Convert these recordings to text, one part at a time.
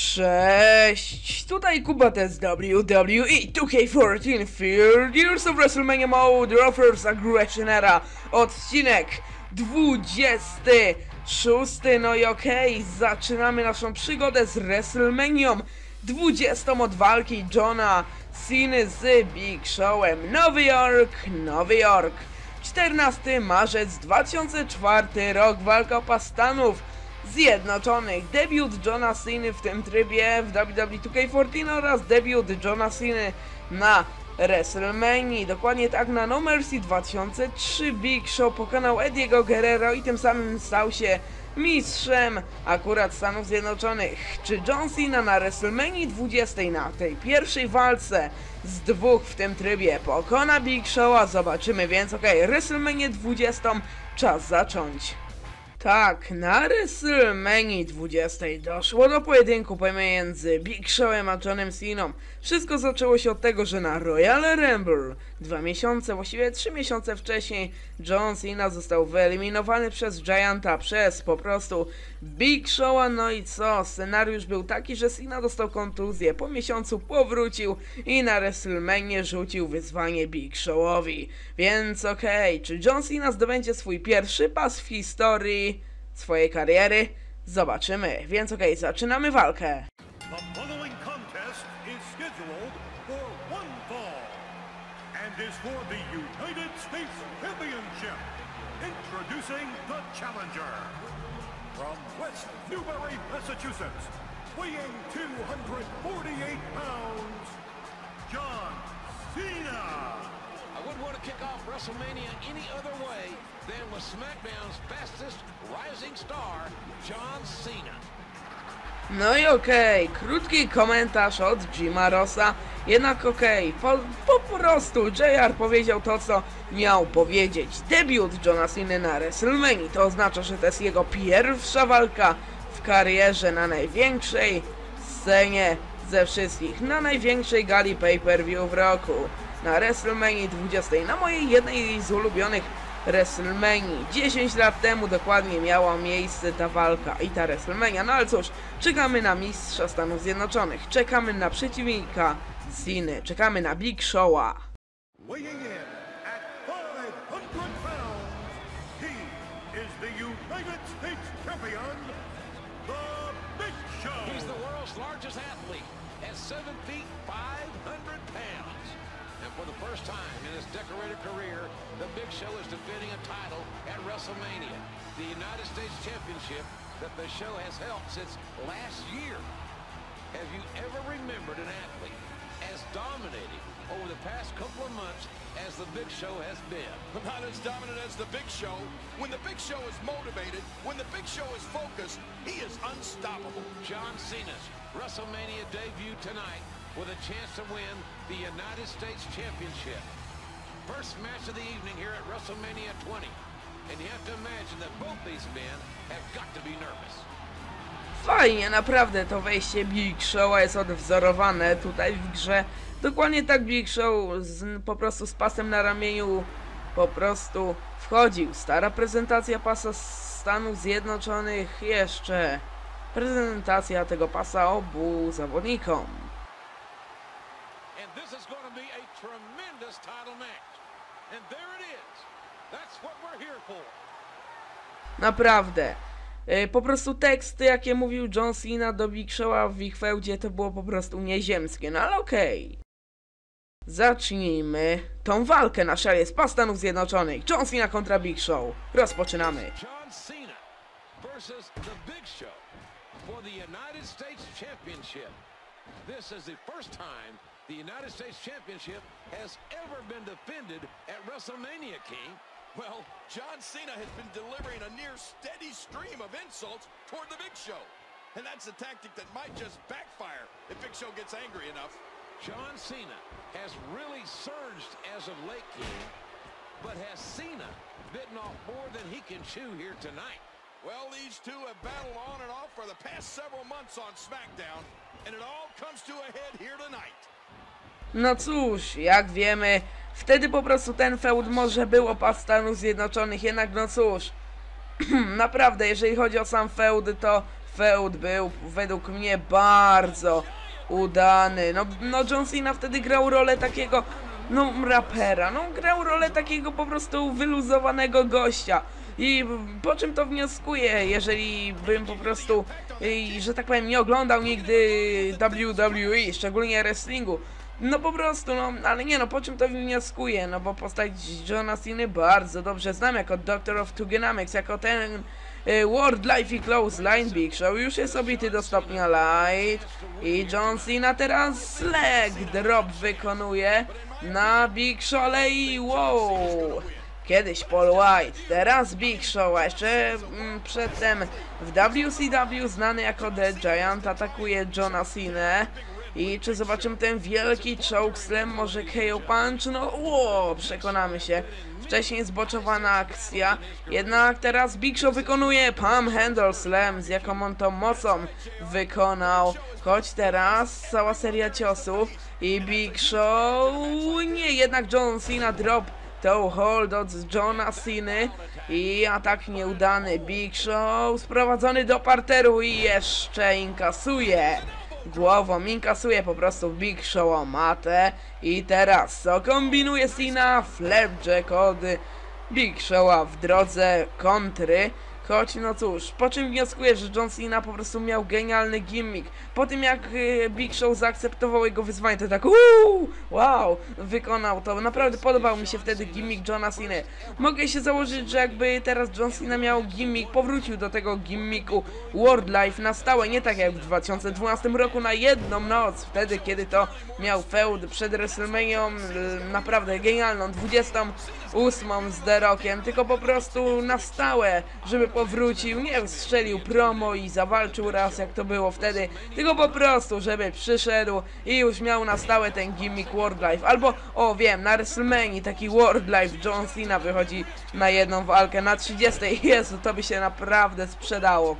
Cześć, tutaj Kuba WWE 2K14 Field Years of WrestleMania Mode Roffers Aggression Era Odcinek 26 No i okej, zaczynamy naszą przygodę z WrestleManią. 20 od walki Johna Cena z Big Showem. Nowy Jork, Nowy Jork. 14 marzec 2004 rok. Walka o pas Stanów Zjednoczonych. Debiut Johna Cena w tym trybie w WWE 2K14 oraz debiut Johna Cena na WrestleMania. Dokładnie tak na No Mercy 2003 Big Show pokonał Ediego Guerrero i tym samym stał się mistrzem akurat Stanów Zjednoczonych. Czy John Cena na WrestleMania 20 na tej pierwszej walce z dwóch w tym trybie pokona Big Show'a? Zobaczymy więc, ok, WrestleMania 20 czas zacząć. Tak, na WrestleMania 20 doszło do pojedynku pomiędzy Big Showem a Johnem Ceną. Wszystko zaczęło się od tego, że na Royal Rumble dwa miesiące, właściwie trzy miesiące wcześniej John Cena został wyeliminowany przez Gianta, przez po prostu Big Showa. No i co? Scenariusz był taki, że Cena dostał kontuzję. Po miesiącu powrócił i na WrestleMania rzucił wyzwanie Big Showowi. Więc okej, okay, czy John Cena zdobędzie swój pierwszy pas w historii swojej kariery? Zobaczymy. Więc okej, okay, zaczynamy walkę. States Championship. Introducing the challenger from West Newbury, Massachusetts, weighing 248 pounds, John Cena. I wouldn't want to kick off WrestleMania any other way than with SmackDown's fastest rising star, John Cena. No i okej, krótki komentarz od Jima Rossa, jednak okej, po, po prostu JR powiedział to, co miał powiedzieć. Debiut Johna Cena na WrestleMania, to oznacza, że to jest jego pierwsza walka w karierze na największej scenie ze wszystkich, na największej gali pay-per-view w roku, na WrestleMania 20, na mojej jednej z ulubionych WrestleMania. 10 lat temu dokładnie miała miejsce ta walka i ta WrestleMania. No ale cóż, czekamy na mistrza Stanów Zjednoczonych, czekamy na przeciwnika Ceny, czekamy na Big Show'a. Weighing in at 500 pounds, he is the United States Champion, The Big Show. He's the world's largest athlete at 7 feet 500 pounds. And for the first time in his decorated career, the Big Show is defending a title at WrestleMania, the United States Championship that the show has held since last year. Have you ever remembered an athlete as dominating over the past couple of months as the Big Show has been? Not as dominant as the Big Show. When the Big Show is motivated, when the Big Show is focused, he is unstoppable. John Cena's WrestleMania debut tonight with a chance to win the United States Championship. First match of the evening here at WrestleMania 20. And you have to imagine that both these men have got to be nervous. Fajnie, naprawdę to wejście Big Show'a jest odwzorowane tutaj w grze. Dokładnie tak Big Show z, po prostu z pasem na ramieniu po prostu wchodził. Stara prezentacja pasa Stanów Zjednoczonych jeszcze. Prezentacja tego pasa obu zawodnikom. And this is going to be a tremendous title match. And there it is. That's what we're here for. Naprawdę. E, Po prostu teksty, jakie mówił John Cena do Big Show'a w ich feudzie, to było po prostu nieziemskie, no ale okej. Zacznijmy tą walkę na szale z Stanów Zjednoczonych. John Cena kontra Big Show. Rozpoczynamy. John Cena versus the Big Show for the United States Championship. This is the first time the United States Championship has ever been defended at WrestleMania, King. Well, John Cena has been delivering a near steady stream of insults toward the Big Show. And that's a tactic that might just backfire if Big Show gets angry enough. John Cena has really surged as of late, King, but has Cena bitten off more than he can chew here tonight? Well, these two have battled on and off for the past several months on SmackDown, and it all comes to a head here tonight. No cóż, jak wiemy, wtedy po prostu ten feud może było pas Stanów Zjednoczonych, jednak no cóż. Naprawdę, jeżeli chodzi o sam feud, to feud był według mnie bardzo udany. No, no John Cena wtedy grał rolę takiego, no rapera, no grał rolę takiego po prostu wyluzowanego gościa. I po czym to wnioskuję, jeżeli bym po prostu, że tak powiem, nie oglądał nigdy WWE, szczególnie wrestlingu. No po prostu, no, ale nie no, po czym to wnioskuję, no bo postać Johna Cena bardzo dobrze znam jako Doctor of Tugenomics, jako ten y, World Life i Close Line Big Show już jest obity do stopnia light i John Cena teraz leg drop wykonuje na Big Show'le i wow! Kiedyś Paul White, teraz Big Show, a jeszcze mm, przedtem w WCW znany jako The Giant atakuje Johna Cena. I czy zobaczymy ten wielki choke slam, może KO punch? No przekonamy się. Wcześniej zboczowana akcja, jednak teraz Big Show wykonuje palm handle slam, z jaką on to mocą wykonał. Choć teraz cała seria ciosów i Big Show... Nie, jednak John Cena drop to hold od Johna Ceny i atak nieudany Big Show sprowadzony do parteru i jeszcze inkasuje głową, inkasuje po prostu Big Show o matę i teraz co kombinuje Cena? Flapjack od Big Showa w drodze kontry Choć no cóż, po czym wnioskuję, że John Cena po prostu miał genialny gimmick. Po tym jak y, Big Show zaakceptował jego wyzwanie, to tak uuu, wow, wykonał to. Naprawdę podobał mi się wtedy gimmick Johna Cena. Mogę się założyć, że jakby teraz John Cena miał gimmick, powrócił do tego gimmicku World Life na stałe, nie tak jak w 2012 roku na jedną noc, wtedy kiedy to miał feud przed WrestleMania, naprawdę genialną, 28 z The Rockiem, tylko po prostu na stałe, żeby powrócił, nie strzelił promo i zawalczył raz jak to było wtedy, tylko po prostu, żeby przyszedł i już miał na stałe ten gimmick World Life. Albo, o wiem, na WrestleMania taki World Life John Cena wychodzi na jedną walkę na 30. Jezu, to by się naprawdę sprzedało.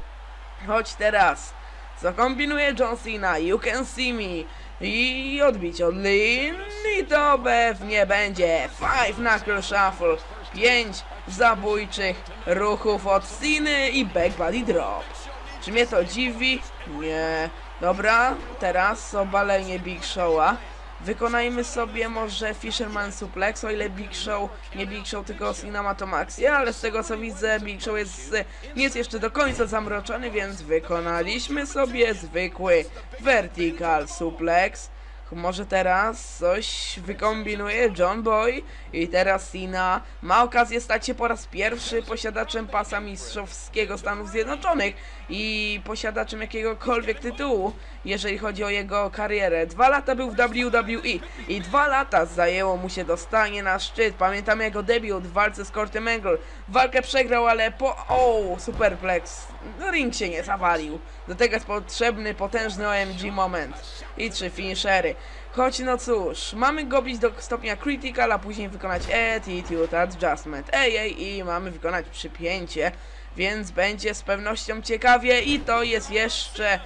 Choć teraz, co kombinuje John Cena? You can see me. I odbić od Lin i to pewnie będzie Five Knuckle Shuffle 5 zabójczych ruchów od Ceny i Back Body Drop Czy mnie to dziwi? Nie Dobra, teraz obalenie Big Show'a Wykonajmy sobie może Fisherman Suplex, o ile Big Show, nie Big Show, tylko Cinematomaxia, ale z tego co widzę Big Show jest, nie jest jeszcze do końca zamroczony, więc wykonaliśmy sobie zwykły Vertical Suplex. Może teraz coś wykombinuje John Boy i teraz Cena ma okazję stać się po raz pierwszy posiadaczem pasa mistrzowskiego Stanów Zjednoczonych i posiadaczem jakiegokolwiek tytułu, jeżeli chodzi o jego karierę. Dwa lata był w WWE i dwa lata zajęło mu się dostanie na szczyt. Pamiętamy jego debiut w walce z Curtem Angle. Walkę przegrał, ale po... O, superplex. No, ring się nie zawalił. Do tego jest potrzebny potężny OMG moment. I trzy finishery. Choć no cóż, mamy go bić do stopnia critical, a później wykonać attitude adjustment. Ej, ej, i mamy wykonać przypięcie, więc będzie z pewnością ciekawie i to jest jeszcze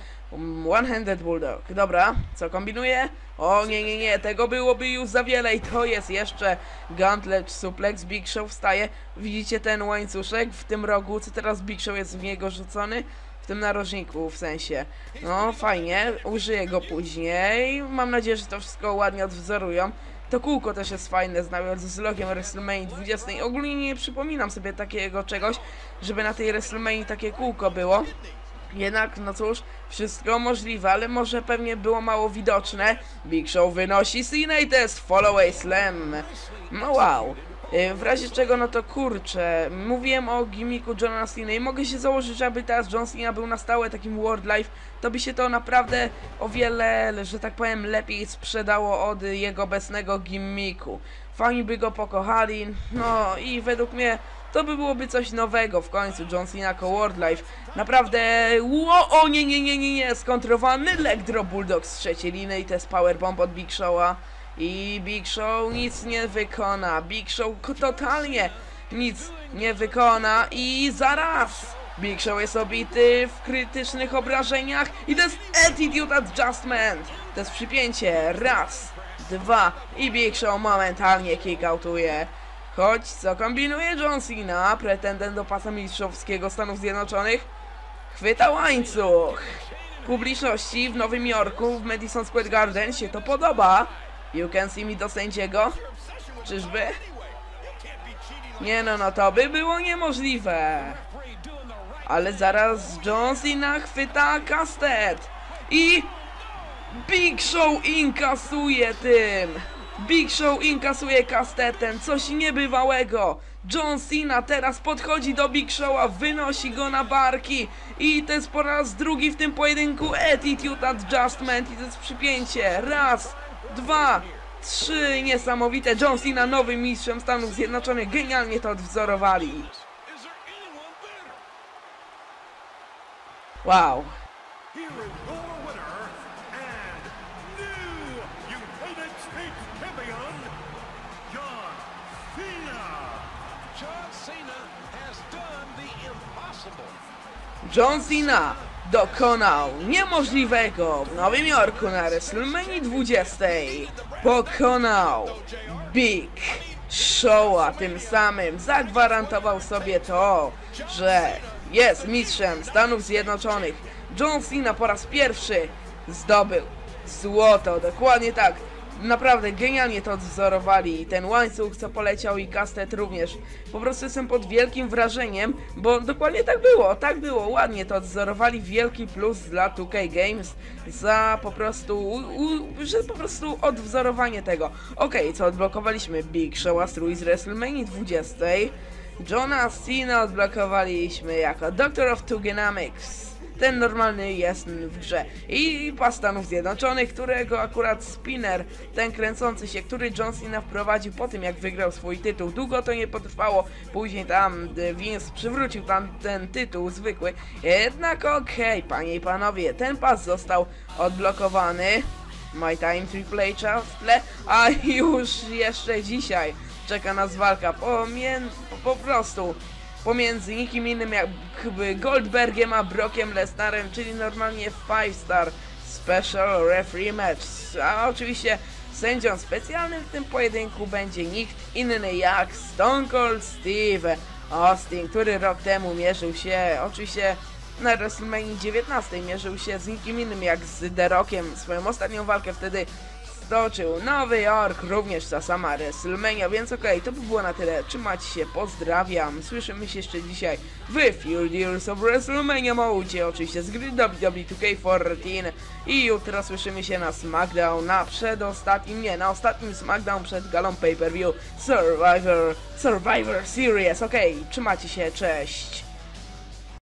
one-handed bulldog. Dobra, co kombinuję? O nie, nie, nie, tego byłoby już za wiele i to jest jeszcze gauntlet suplex. Big Show wstaje. Widzicie ten łańcuszek w tym rogu, co teraz Big Show jest w niego rzucony? w tym narożniku, w sensie. No, fajnie, użyję go później. Mam nadzieję, że to wszystko ładnie odwzorują. To kółko też jest fajne, znając z logiem WrestleMania 20. Ogólnie nie przypominam sobie takiego czegoś, żeby na tej WrestleMania takie kółko było. Jednak, no cóż, wszystko możliwe, ale może pewnie było mało widoczne. Big Show wynosi Cena i to jest Followaway Slam. No wow. Y, w razie czego, no to kurczę, mówiłem o gimmicku Johna Cena i mogę się założyć, że aby teraz John Cena był na stałe takim World Life, to by się to naprawdę o wiele, że tak powiem, lepiej sprzedało od jego obecnego gimmicku. Fani by go pokochali, no i według mnie to by byłoby coś nowego w końcu, John Cena jako World Life. Naprawdę, ło, o nie, nie, nie, nie, nie, skontrowany leg drop Bulldog z trzeciej liny i to jest powerbomb od Big Show'a. I Big Show nic nie wykona. Big Show totalnie nic nie wykona. I zaraz Big Show jest obity w krytycznych obrażeniach. I to jest Attitude Adjustment. To jest przypięcie. Raz, dwa. I Big Show momentalnie kickoutuje. Choć co kombinuje John Cena, pretendent do pasa mistrzowskiego Stanów Zjednoczonych? chwyta łańcuch. Publiczności w Nowym Jorku, w Madison Square Garden się to podoba. You can see me do sędziego. Czyżby? Nie no, no to by było niemożliwe. Ale zaraz John Cena chwyta kastet. I Big Show inkasuje tym. Big Show inkasuje kastetem. Coś niebywałego. John Cena teraz podchodzi do Big Showa, wynosi go na barki. I to jest po raz drugi w tym pojedynku Attitude Adjustment. I to jest przypięcie. Raz, dwa, trzy. Niesamowite. John Cena nowym mistrzem Stanów Zjednoczonych. Genialnie to odwzorowali. Wow. John Cena. Dokonał niemożliwego w Nowym Jorku na WrestleMania 20. Pokonał Big Show, a tym samym zagwarantował sobie to, że jest mistrzem Stanów Zjednoczonych. John Cena po raz pierwszy zdobył złoto, dokładnie tak. Naprawdę genialnie to odwzorowali ten łańcuch co poleciał i kastet również. Po prostu jestem pod wielkim wrażeniem, bo dokładnie tak było, tak było, ładnie to odwzorowali, wielki plus dla 2K Games za po prostu, u, u, że po prostu odwzorowanie tego. Okej, co odblokowaliśmy? Big Show Astrój z WrestleMania 20. Johna Cena odblokowaliśmy jako Doctor of Tugenomics ten normalny jest w grze. I pas Stanów Zjednoczonych, którego akurat spinner, ten kręcący się, który John Cena wprowadził po tym jak wygrał swój tytuł. Długo to nie potrwało, później tam e, Vince przywrócił tam ten tytuł zwykły. Jednak okej, panie i panowie, ten pas został odblokowany. My Time Triple H w tle, a już jeszcze dzisiaj czeka nas walka po prostu pomiędzy nikim innym jak Goldbergiem a Brockiem Lesnarem, czyli normalnie 5 star special referee match. A oczywiście sędzią specjalnym w tym pojedynku będzie nikt inny jak Stone Cold Steve Austin, który rok temu mierzył się oczywiście na WrestleMania 19 mierzył się z nikim innym jak z The Rockiem. Swoją ostatnią walkę wtedy stoczył Nowy Jork, również ta sama WrestleMania, więc okej, to by było na tyle. Trzymajcie się, pozdrawiam. Słyszymy się jeszcze dzisiaj w Fuel Deals of WrestleMania Mode, oczywiście z gry WWE 2K14 i jutro słyszymy się na SmackDown, na przedostatnim, nie, na ostatnim SmackDown przed galą pay-per-view Survivor, Survivor Series, okej, trzymajcie się, cześć.